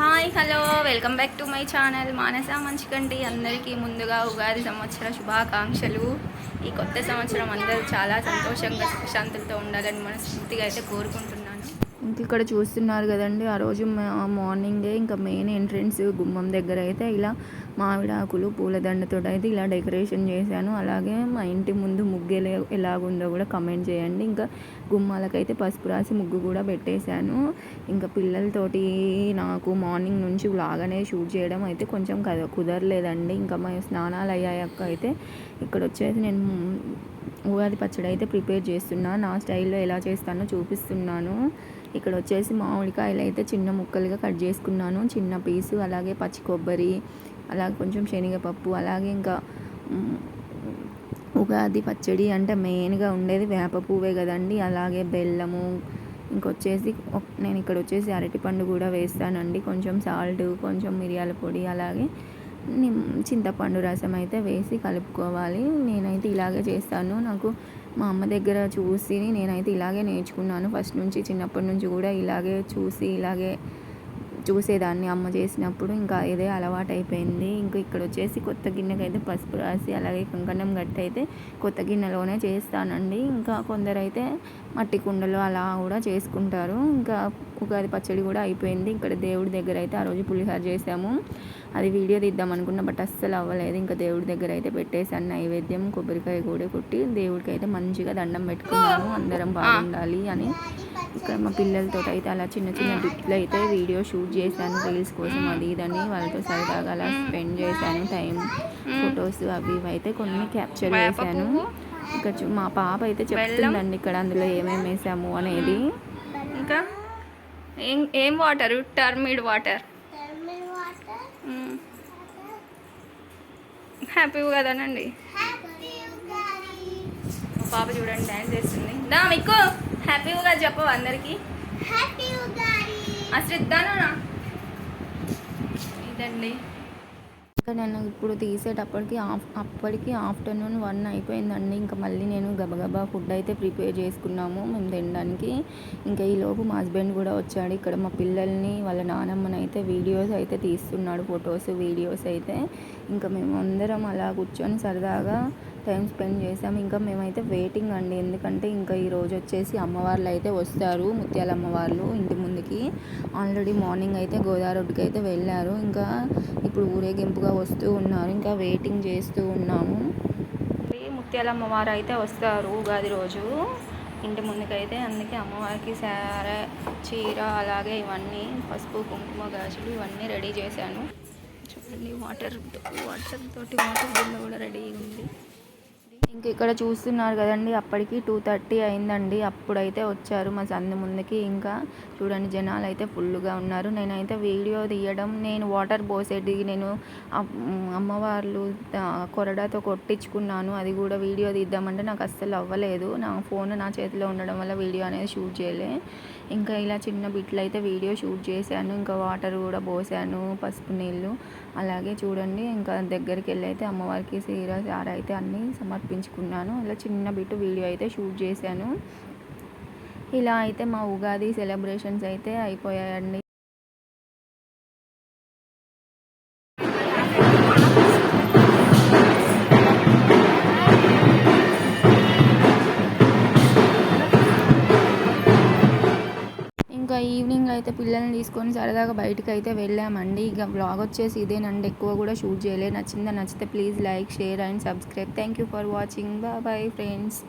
Hi hello welcome back to my channel. Manasa మంచికండి అందరికీ ముందుగా ఉగాది సంవత్సర శుభాకాంక్షలు. ఈ కొత్త సంవత్సరం అందరూ చాలా సంతోషంగా శాంతులతో ఉండాలని మనస్ఫూర్తిగా అయితే కోరుకుంటున్నాను. ఇంక ఇక్కడ చూస్తున్నారు కదండి ఆ రోజు మార్నింగే ఇంకా మెయిన్ ఎంట్రన్స్ గుమ్మం దగ్గర అయితే ఇలా మామిడాకులు పూలదండతో అయితే ఇలా డెకరేషన్ చేశాను. అలాగే మా ఇంటి ముందు ముగ్గు ఎలా ఎలాగుందో కూడా కమెంట్ చేయండి. ఇంకా గుమ్మాలకైతే పసుపు రాసి ముగ్గు కూడా పెట్టేశాను. ఇంకా పిల్లలతోటి నాకు మార్నింగ్ నుంచి లాగానే షూట్ చేయడం అయితే కొంచెం కద కుదరలేదండి. ఇంకా మా స్నానాలు అయ్యాక అయితే ఇక్కడ వచ్చేసి నేను ఉగాది పచ్చడి అయితే ప్రిపేర్ చేస్తున్నాను నా స్టైల్లో ఎలా చేస్తానో చూపిస్తున్నాను. ఇక్కడ వచ్చేసి మామిడికాయలు అయితే చిన్న ముక్కలుగా కట్ చేసుకున్నాను. చిన్న పీసు అలాగే పచ్చి కొబ్బరి అలా కొంచెం శనగపప్పు అలాగే ఇంకా ఉగాది పచ్చడి అంటే మెయిన్గా ఉండేది వేప పువ్వే కదండి. అలాగే బెల్లము ఇంకొచ్చేసి నేను ఇక్కడ వచ్చేసి అరటిపండు కూడా వేస్తానండి. కొంచెం సాల్ట్ కొంచెం మిరియాల పొడి అలాగే చింతపండు రసం అయితే వేసి కలుపుకోవాలి. నేనైతే ఇలాగే చేస్తాను. నాకు మా అమ్మ దగ్గర చూసి నేనైతే ఇలాగే నేర్చుకున్నాను. ఫస్ట్ నుంచి చిన్నప్పటి నుంచి కూడా ఇలాగే చూసి ఇలాగే చూసేదాన్ని అమ్మ చేసినప్పుడు. ఇంకా ఇదే అలవాటు అయిపోయింది ఇంకా ఇక్కడ వచ్చేసి కొత్త గిన్నెకి అయితే పసుపు రాసి అలాగే కంకణం గట్టి అయితే కొత్త గిన్నెలోనే చేస్తానండి. ఇంకా కొందరైతే మట్టి కుండలో అలా కూడా చేసుకుంటారు. ఇంకా ఉగాది పచ్చడి కూడా అయిపోయింది. ఇక్కడ దేవుడి దగ్గర అయితే ఆ రోజు పులిహార చేసాము. అది వీడియో తీద్దాం అనుకున్నా బట్ అస్సలు అవ్వలేదు. ఇంకా దేవుడి దగ్గర అయితే పెట్టేసాను నైవేద్యం కొబ్బరికాయ కూడా కొట్టి దేవుడికి అయితే మంచిగా దండం పెట్టుకున్నాము. అందరం బాగుండాలి అని ఇక్కడ మా పిల్లలతో అయితే అలా చిన్న చిన్న బిట్లు అయితే వీడియో షూట్ చేశాను రీల్స్ కోసం అది ఇదని వాళ్ళతో సరదాగా అలా స్పెండ్ చేశాను టైం ఫొటోస్ అవి ఇవి అయితే కొన్ని క్యాప్చర్ చేశాను. ఇక్కడ మా పాప అయితే చెప్తుందండి ఇక్కడ అందులో ఏమేమి వేసాము అనేది. ఇంకా? ఏం ఏం వాటర్? టర్మిడ్ వాటర్. హ్యాపీ కదనండి మా పాప చూడండి డ్యాన్స్ చేస్తుంది. దా మీకు! హ్యాపీ ఉగాది చెప్పవు అందరికీ ఇదండి. ఇంకా నేను ఇప్పుడు తీసేటప్పటికి ఆఫ్ అప్పటికి ఆఫ్టర్నూన్ వన్ అయిపోయిందండి. ఇంకా మళ్ళీ నేను గబగబా ఫుడ్ అయితే ప్రిపేర్ చేసుకున్నాము. మేము తినడానికి ఇంకా ఈ లోపు మా హస్బెండ్ కూడా వచ్చాడు. ఇక్కడ మా పిల్లల్ని వాళ్ళ నానమ్మని అయితే వీడియోస్ అయితే తీస్తున్నాడు. ఫొటోస్ వీడియోస్ అయితే. ఇంకా మేము అందరం అలా కూర్చొని సరదాగా టైం స్పెండ్ చేసాం ఇంకా మేమైతే వెయిటింగ్ అండి. ఎందుకంటే ఇంకా ఈరోజు వచ్చేసి అమ్మవార్లు అయితే వస్తారు. ముత్యాల అమ్మవార్లు ఇంటి ముందుకి. ఆల్రెడీ మార్నింగ్ అయితే గోదావరికి అయితే వెళ్ళారు. ఇంకా ఇప్పుడు ఊరేగింపుగా వస్తూ ఉన్నారు. ఇంకా వెయిటింగ్ చేస్తూ ఉన్నాము. ముత్యాల అమ్మవారు అయితే వస్తారు ఉగాది రోజు. ఇంటి ముందుకైతే అందుకే అమ్మవారికి సార చీర అలాగే ఇవన్నీ పసుపు కుంకుమ గాజులు ఇవన్నీ రెడీ చేశాను. చూడండి వాటర్ వాటర్ తోటి వాటర్ బిల్ల కూడా రెడీ ఉంది. ఇంక ఇక్కడ చూస్తున్నారు కదండి అప్పటికి టూ థర్టీ అయిందండి. అప్పుడైతే వచ్చారు మా సందు ముందుకి. ఇంకా చూడండి జనాలు అయితే ఫుల్గా ఉన్నారు. నేనైతే వీడియో తీయడం నేను వాటర్ పోసేది నేను అమ్మవార్లు కొరడాతో కొట్టించుకున్నాను. అది కూడా వీడియో తీద్దామంటే నాకు అస్సలు అవ్వలేదు. నా ఫోన్ నా చేతిలో ఉండడం వల్ల వీడియో అనేది షూట్ చేయలే. ఇంకా ఇలా చిన్న బిట్లు అయితే వీడియో షూట్ చేశాను. ఇంకా వాటర్ కూడా పోసాను పసుపు నీళ్ళు. అలాగే చూడండి ఇంకా దగ్గరికి వెళ్ళి అయితే అమ్మవారికి సీర సార అయితే అన్నీ సమర్పించుకున్నాను ఇలా చిన్న బిట్టు వీడియో అయితే షూట్ చేశాను. ఇలా అయితే మా ఉగాది సెలబ్రేషన్స్ అయితే అయిపోయాయండి. ఈవినింగ్ అయితే పిల్లల్ని తీసుకొని సరదాగా బయటకు అయితే వెళ్ళామండి. ఇక బ్లాగ్ వచ్చేసి ఇదేనండి. ఎక్కువ కూడా షూట్ చేయలేదు. నచ్చిందా? నచ్చితే please like share and subscribe thank you for watching bye friends